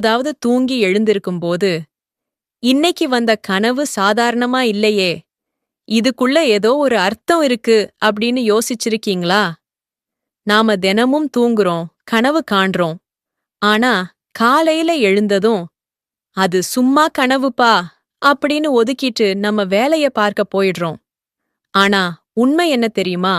அதாவது தூங்கி எழுந்திருக்கும் போது இன்னைக்கு வந்த கனவு சாதாரணமா இல்லையே இதுக்குள்ள ஏதோ ஒரு அர்த்தம் இருக்கு அப்படின்னு யோசிச்சிருக்கீங்களா? நாம தினமும் தூங்குறோம் கனவு காண்றோம். ஆனா காலையில எழுந்ததும் அது சும்மா கனவுப்பா அப்படின்னு ஒதுக்கிட்டு நம்ம வேலைய பார்க்க போயிடுறோம். ஆனா உண்மை என்ன தெரியுமா?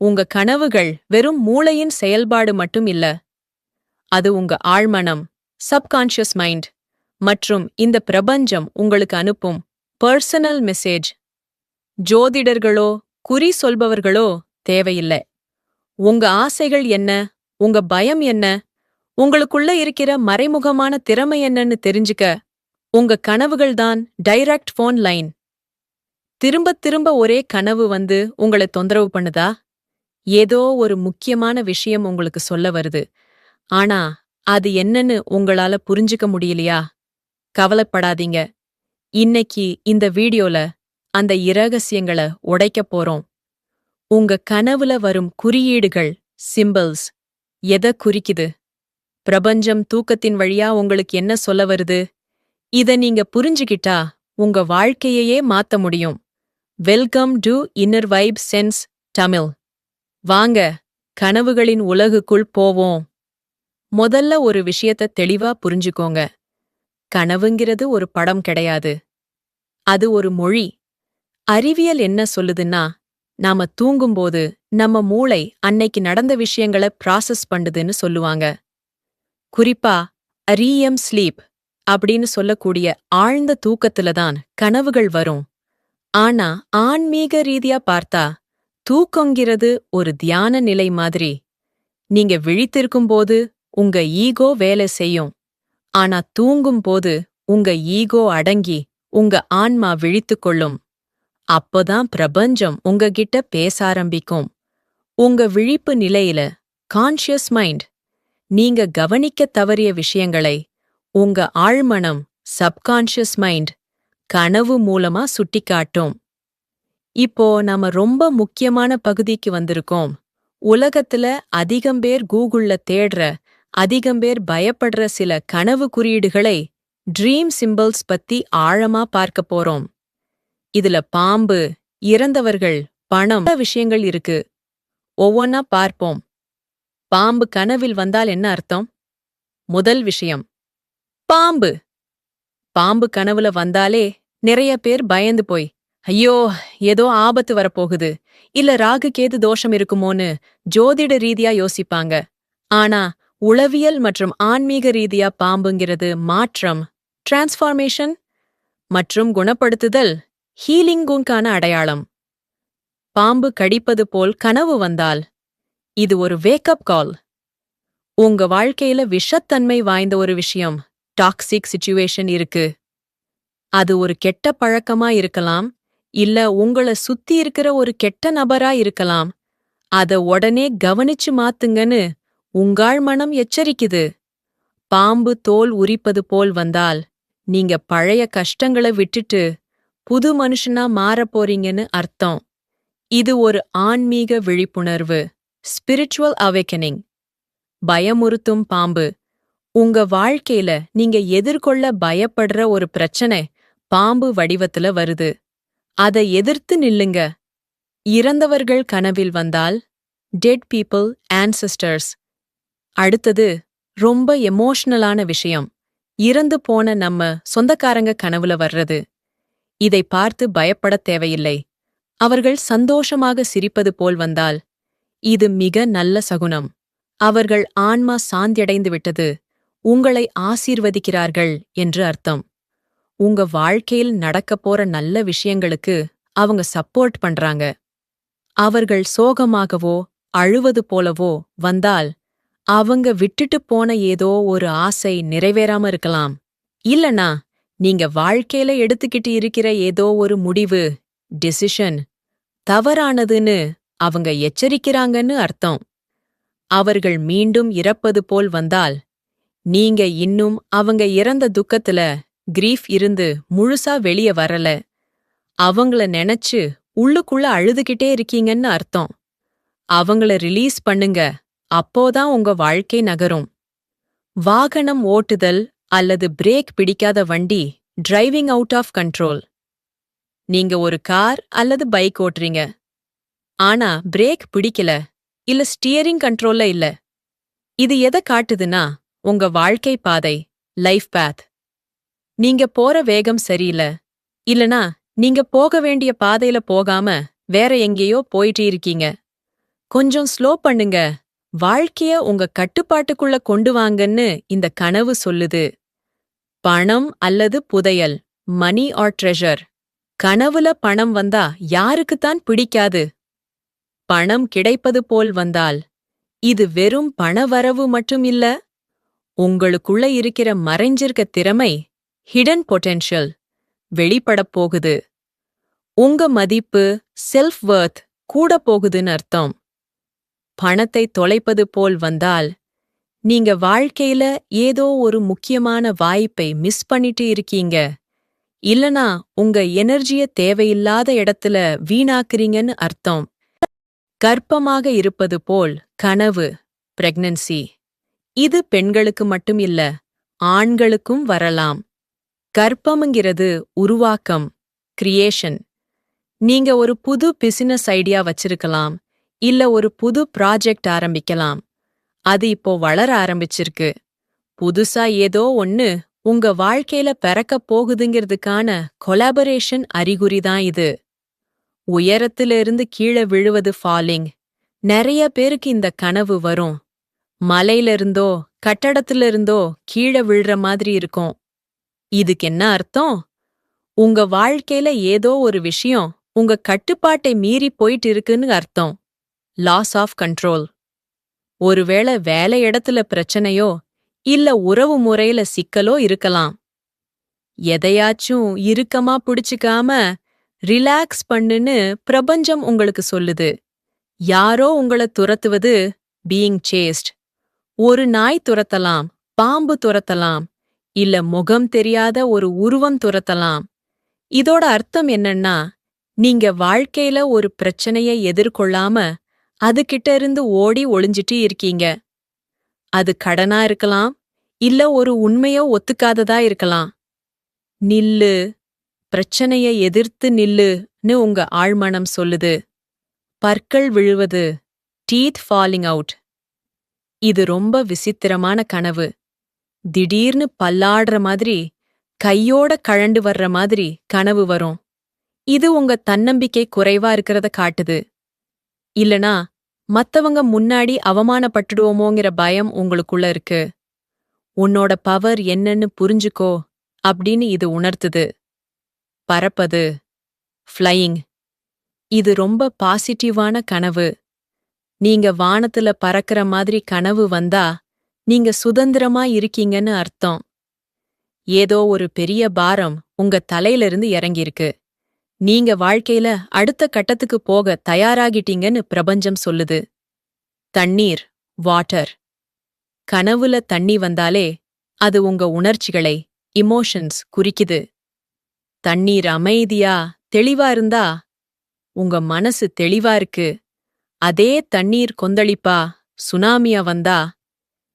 உங்க கனவுகள் வெறும் மூளையின் செயல்பாடு மட்டும் இல்ல அது உங்க ஆழ்மனம். சப்கான்ஷியஸ் மைண்ட் மற்றும் இந்த பிரபஞ்சம் உங்களுக்கு அனுப்பும் பர்சனல் மெசேஜ் ஜோதிடர்களோ குறி சொல்பவர்களோ தேவையில்லை. உங்க ஆசைகள் என்ன? உங்க பயம் என்ன? உங்களுக்குள்ள இருக்கிற மறைமுகமான திறமை என்னன்னு தெரிஞ்சுக்க உங்க கனவுகள் தான் டைரக்ட் ஃபோன் லைன் திரும்ப திரும்ப ஒரே கனவு வந்து உங்களை தொந்தரவு பண்ணுதா? ஏதோ ஒரு முக்கியமான விஷயம் உங்களுக்கு சொல்ல வருது. ஆனா அது என்னன்னு உங்களால புரிஞ்சுக்க முடியலையா? கவலைப்படாதீங்க. இன்னைக்கு இந்த வீடியோல அந்த இரகசியங்கள உடைக்கப் போறோம். உங்க கனவுல வரும் குறியீடுகள் சிம்பிள்ஸ் எதை குறிக்குது? பிரபஞ்சம் தூக்கத்தின் வழியா உங்களுக்கு என்ன சொல்ல வருது? இத நீங்க புரிஞ்சுகிட்டா உங்க வாழ்க்கையையே மாத்த முடியும். Welcome to inner vibe sense Tamil வாங்க கனவுகளின் உலகுக்குள் போவோம். முதல்ல ஒரு விஷயத்த தெளிவா புரிஞ்சுக்கோங்க. கனவுங்கிறது ஒரு படம் கிடையாது. அது ஒரு மொழி. அறிவியல் என்ன சொல்லுதுன்னா நாம தூங்கும்போது நம்ம மூளை அன்னைக்கு நடந்த விஷயங்கள ப்ராசஸ் பண்ணுதுன்னு சொல்லுவாங்க. குறிப்பா ரீஎம் ஸ்லீப் அப்படின்னு சொல்லக்கூடிய ஆழ்ந்த தூக்கத்துல தான் கனவுகள் வரும். ஆனா ஆன்மீக ரீதியா பார்த்தா தூக்கங்கிறது ஒரு தியான நிலை மாதிரி. நீங்க விழித்திருக்கும்போது உங்க ஈகோ வேலை செய்யும். ஆனா தூங்கும் போது உங்க ஈகோ அடங்கி உங்க ஆன்மா விழித்துக் கொள்ளும். அப்போதான் பிரபஞ்சம் உங்ககிட்ட பேச ஆரம்பிக்கும். உங்க விழிப்பு நிலையில கான்ஷியஸ் மைண்ட் நீங்க கவனிக்கத் தவறிய விஷயங்களை உங்க ஆழ்மனம் சப்கான்ஷியஸ் மைண்ட் கனவு மூலமா சுட்டிக்காட்டும். இப்போ நாம ரொம்ப முக்கியமான பகுதிக்கு வந்திருக்கோம். உலகத்துல அதிகம் பேர் கூகுள்ல தேடுற அதிகம் பேர் பயப்படுற சில கனவு குறியீடுகளை ட்ரீம் சிம்பிள்ஸ் பத்தி ஆழமா பார்க்க போறோம். இதுல பாம்பு இறந்தவர்கள் பணம் விஷயங்கள் இருக்கு. ஒவ்வொன்னா பார்ப்போம். பாம்பு கனவில் வந்தால் என்ன அர்த்தம்? முதல் விஷயம் பாம்பு. பாம்பு கனவுல வந்தாலே நிறைய பேர் பயந்து போய் ஐயோ ஏதோ ஆபத்து வரப்போகுது இல்ல ராகு கேது தோஷம் இருக்குமோன்னு ஜோதிட ரீதியா யோசிப்பாங்க. ஆனா உளவியல் மற்றும் ஆன்மீக ரீதியா பாம்புங்கிறது மாற்றம் டிரான்ஸ்ஃபார்மேஷன் மற்றும் குணப்படுத்துதல் ஹீலிங்குங்கான அடையாளம். பாம்பு கடிப்பது போல் கனவு வந்தால் இது ஒரு வேக்கப் கால் உங்க வாழ்க்கையில விஷத்தன்மை வாய்ந்த ஒரு விஷயம் டாக்ஸிக் சிச்சுவேஷன் இருக்கு. அது ஒரு கெட்ட பழக்கமா இருக்கலாம் இல்ல உங்கள சுத்தி இருக்கிற ஒரு கெட்ட நபரா இருக்கலாம் அத உடனே கவனிச்சு மாத்துங்கன்னு உங்காள் மனம் எச்சரிக்குது. பாம்பு தோல் உரிப்பது போல் வந்தால் நீங்க பழைய கஷ்டங்களை விட்டுட்டு புது மனுஷனா மாறப் போறீங்கன்னு அர்த்தம். இது ஒரு ஆன்மீக விழிப்புணர்வு ஸ்பிரிச்சுவல் அவேக்கனிங் பயமுறுத்தும் பாம்பு. உங்க வாழ்க்கையில நீங்க எதிர்கொள்ள பயப்படுற ஒரு பிரச்சனை பாம்பு வடிவத்துல வருது. அதை எதிர்த்து நில்லுங்க. இறந்தவர்கள் கனவில் வந்தால் டெட் பீப்புள் ancestors அடுத்தது ரொம்ப எமோஷனலான விஷயம். இறந்து போன நம்ம சொந்தக்காரங்க கனவுல வர்றது. இதை பார்த்து பயப்படத் தேவையில்லை. அவர்கள் சந்தோஷமாக சிரிப்பது போல் வந்தால் இது மிக நல்ல சகுனம். அவர்கள் ஆன்மா சாந்தியடைந்து விட்டது. உங்களை ஆசீர்வதிக்கிறார்கள் என்று அர்த்தம். உங்க வாழ்க்கையில் நடக்கப் போற நல்ல விஷயங்களுக்கு அவங்க சப்போர்ட் பண்றாங்க. அவர்கள் சோகமாகவோ அழுவது போலவோ வந்தால் அவங்க விட்டுட்டு போன ஏதோ ஒரு ஆசை நிறைவேறாம இருக்கலாம். இல்லனா நீங்க வாழ்க்கையில எடுத்துக்கிட்டு இருக்கிற ஏதோ ஒரு முடிவு டிசிஷன் தவறானதுன்னு அவங்க எச்சரிக்கிறாங்கன்னு அர்த்தம். அவர்கள் மீண்டும் இறப்பது போல் வந்தால் நீங்க இன்னும் அவங்க இறந்த துக்கத்துல கிரீஃப் இருந்து முழுசா வெளிய வரல. அவங்கள நினைச்சு உள்ளுக்குள்ள அழுதுகிட்டே இருக்கீங்கன்னு அர்த்தம். அவங்கள ரிலீஸ் பண்ணுங்க. அப்போதான் உங்க வாழ்க்கை நகரும். வாகனம் ஓட்டுதல் அல்லது பிரேக் பிடிக்காத வண்டி டிரைவிங் அவுட் ஆஃப் கண்ட்ரோல் நீங்க ஒரு கார் அல்லது பைக் ஓட்டுறீங்க. ஆனா பிரேக் பிடிக்கல இல்ல ஸ்டியரிங் கண்ட்ரோல்ல இல்ல. இது எதை காட்டுதுன்னா உங்க வாழ்க்கை பாதை லைஃப் பேத் நீங்க போற வேகம் சரியில்ல இல்லனா நீங்க போக வேண்டிய பாதையில போகாம வேற எங்கேயோ போயிட்டு இருக்கீங்க. கொஞ்சம் ஸ்லோ பண்ணுங்க வாழ்க்கைய உங்க கட்டுப்பாட்டுக்குள்ள கொண்டு வாங்கன்னு இந்த கனவு சொல்லுது. பணம் அல்லது புதையல் மணி ஆர் ட்ரெஷர் கனவுல பணம் வந்தா யாருக்குத்தான் பிடிக்காது. பணம் கிடைப்பது போல் வந்தால் இது வெறும் பணவரவு மட்டும் இல்ல உங்களுக்குள்ள இருக்கிற மறைஞ்சிருக்க திறமை ஹிடன் பொட்டென்ஷியல் வெளிப்படப் போகுது. உங்க மதிப்பு செல்ஃப் வர்த் கூட போகுதுன்னு அர்த்தம். பணத்தை தொலைப்பது போல் வந்தால் நீங்க வாழ்க்கையில ஏதோ ஒரு முக்கியமான வாய்ப்பை மிஸ் பண்ணிட்டு இருக்கீங்க. இல்லனா உங்க எனர்ஜிய தேவையில்லாத இடத்துல வீணாக்குறீங்கன்னு அர்த்தம். கர்ப்பமாக இருப்பது போல் கனவு பிரெக்னன்சி இது பெண்களுக்கு மட்டும் இல்ல ஆண்களுக்கும் வரலாம். கர்ப்பம்ங்கிறது உருவாக்கம் கிரியேஷன் நீங்க ஒரு புது பிசினஸ் ஐடியா வச்சிருக்கலாம். இல்ல ஒரு புது ப்ராஜெக்ட் ஆரம்பிக்கலாம். அது இப்போ வளர ஆரம்பிச்சிருக்கு. புதுசா ஏதோ ஒன்னு உங்க வாழ்க்கையில பிறக்கப் போகுதுங்கிறதுக்கான கொலாபரேஷன் அறிகுறிதான் இது. உயரத்துல இருந்து கீழே விழுவது ஃபாலிங் நிறைய பேருக்கு இந்த கனவு வரும். மலையிலிருந்தோ இருந்தோ கட்டடத்துல இருந்தோ கீழே விழுற மாதிரி இருக்கும். இதுக்கு என்ன அர்த்தம்? உங்க வாழ்க்கையில ஏதோ ஒரு விஷயம் உங்க கட்டுப்பாட்டை மீறி போயிட்டு இருக்குன்னு அர்த்தம். லாஸ் ஆஃப் கண்ட்ரோல் ஒருவேளை வேலை இடத்துல பிரச்சனையோ இல்ல உறவு முறையில சிக்கலோ இருக்கலாம். எதையாச்சும் இறுக்கமா பிடிச்சுக்காம ரிலாக்ஸ் பண்ணுன்னு பிரபஞ்சம் உங்களுக்கு சொல்லுது. யாரோ உங்கள துரத்துவது பீயிங் சேஸ்ட் ஒரு நாய் துரத்தலாம் பாம்பு துரத்தலாம் இல்ல முகம் தெரியாத ஒரு உருவம் துரத்தலாம். இதோட அர்த்தம் என்னன்னா நீங்க வாழ்க்கையில ஒரு பிரச்சனையை எதிர்கொள்ளாம அதுகிட்ட இருந்து ஓடி ஒளிஞ்சிட்டு இருக்கீங்க. அது கடனா இருக்கலாம் இல்ல ஒரு உண்மையோ ஒத்துக்காததா இருக்கலாம். நில்லு பிரச்சனைய எதிர்த்து நில்லுன்னு உங்க ஆழ்மனம் சொல்லுது. பற்கள் விழுவது டீத் ஃபாலிங் அவுட் இது ரொம்ப விசித்திரமான கனவு. திடீர்னு பல்லாடுற மாதிரி கையோட கழண்டு வர்ற மாதிரி கனவு வரும். இது உங்க தன்னம்பிக்கை குறைவா இருக்கிறத காட்டுது. இல்லனா மத்தவங்க முன்னாடி அவமானப்பட்டுடுவோமோங்கிற பயம் உங்களுக்குள்ள இருக்கு. உன்னோட பவர் என்னன்னு புரிஞ்சுக்கோ அப்படின்னு இது உணர்த்துது. பறப்பது ஃப்ளையிங் இது ரொம்ப பாசிட்டிவான கனவு. நீங்க வானத்துல பறக்கிற மாதிரி கனவு வந்தா நீங்க சுதந்திரமா இருக்கீங்கன்னு அர்த்தம். ஏதோ ஒரு பெரிய பாரம் உங்க தலையிலிருந்து இறங்கியிருக்கு. நீங்க வாழ்க்கையில அடுத்த கட்டத்துக்கு போக தயாராகிட்டீங்கன்னு பிரபஞ்சம் சொல்லுது. தண்ணீர் வாட்டர் கனவுல தண்ணி வந்தாலே அது உங்க உணர்ச்சிகளை இமோஷன்ஸ் குறிக்குது. தண்ணீர் அமைதியா தெளிவா இருந்தா உங்க மனசு தெளிவா இருக்கு. அதே தண்ணீர் கொந்தளிப்பா சுனாமியா வந்தா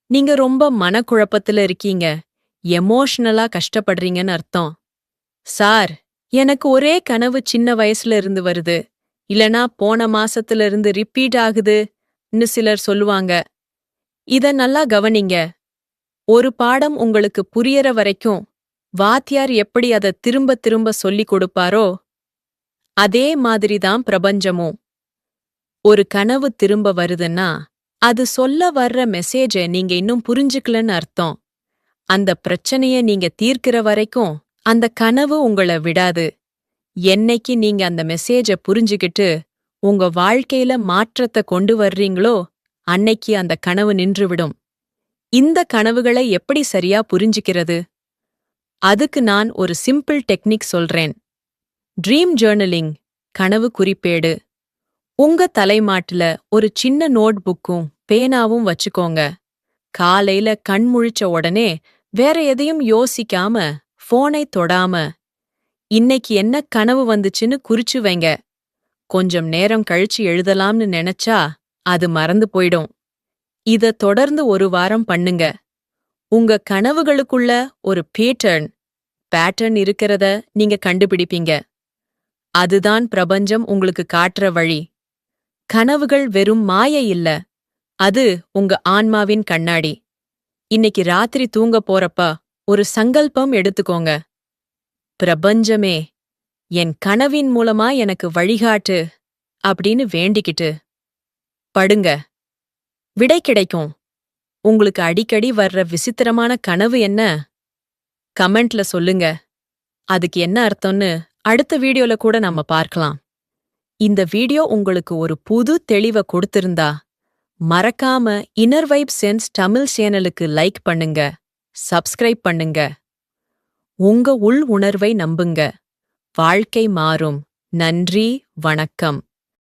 நீங்க ரொம்ப மனக்குழப்பத்துல இருக்கீங்க. எமோஷனலா கஷ்டப்படுறீங்கன்னு அர்த்தம். சார் எனக்கு ஒரே கனவு சின்ன வயசுல இருந்து வருது. இல்லனா போன மாசத்துல இருந்து ரிப்பீட் ஆகுதுன்னு சிலர் சொல்லுவாங்க. இத நல்லா கவனிங்க. ஒரு பாடம் உங்களுக்கு புரியற வரைக்கும் வாத்தியார் எப்படி அத திரும்ப திரும்ப சொல்லிக் கொடுப்பாரோ அதே மாதிரிதான் பிரபஞ்சமும். ஒரு கனவு திரும்ப வருதுன்னா அது சொல்ல வர்ற மெசேஜ நீங்க இன்னும் புரிஞ்சுக்கலன்னு அர்த்தம். அந்த பிரச்சனைய நீங்க தீர்க்கிற வரைக்கும் அந்த கனவு உங்கள விடாது. என்னைக்கு நீங்க அந்த மெசேஜ புரிஞ்சுகிட்டு உங்க வாழ்க்கையில மாற்றத்தை கொண்டு வர்றீங்களோ அன்னைக்கு அந்த கனவு நின்றுவிடும். இந்த கனவுகளை எப்படி சரியா புரிஞ்சுக்கிறது? அதுக்கு நான் ஒரு சிம்பிள் டெக்னிக் சொல்றேன். ட்ரீம் ஜேர்னலிங் கனவு குறிப்பேடு. உங்க தலைமாட்டுல ஒரு சின்ன நோட் புக்கும் பேனாவும் வச்சுக்கோங்க. காலையில கண் முழிச்ச உடனே வேற எதையும் யோசிக்காம போனை தொடாம இன்னைக்கு என்ன கனவு வந்துச்சுன்னு குறிச்சு வைங்க. கொஞ்சம் நேரம் கழிச்சு எழுதலாம்னு நினைச்சா அது மறந்து போயிடும். இத தொடர்ந்து ஒரு வாரம் பண்ணுங்க. உங்க கனவுகளுக்குள்ள ஒரு பேட்டர்ன் பேட்டர்ன் இருக்கிறத நீங்க கண்டுபிடிப்பீங்க. அதுதான் பிரபஞ்சம் உங்களுக்கு காட்டுற வழி. கனவுகள் வெறும் மாய இல்ல. அது உங்க ஆன்மாவின் கண்ணாடி. இன்னைக்கு ராத்திரி தூங்க போறப்ப ஒரு சங்கல்பம் எடுத்துக்கோங்க. பிரபஞ்சமே என் கனவின் மூலமா எனக்கு வழிகாட்டு அப்படின்னு வேண்டிக்கிட்டு. படுங்க. விடை கிடைக்கும். உங்களுக்கு அடிக்கடி வர்ற விசித்திரமான கனவு என்ன? கமெண்ட்ல சொல்லுங்க. அதுக்கு என்ன அர்த்தம்னு அடுத்த வீடியோல கூட நம்ம பார்க்கலாம். இந்த வீடியோ உங்களுக்கு ஒரு புது தெளிவை கொடுத்திருந்தா மறக்காம இன்னர் வைப் சென்ஸ் தமிழ் சேனலுக்கு லைக் பண்ணுங்க. சப்ஸ்கிரைப் பண்ணுங்க. உங்க உள் உணர்வை நம்புங்க. வாழ்க்கை மாறும். நன்றி. வணக்கம்.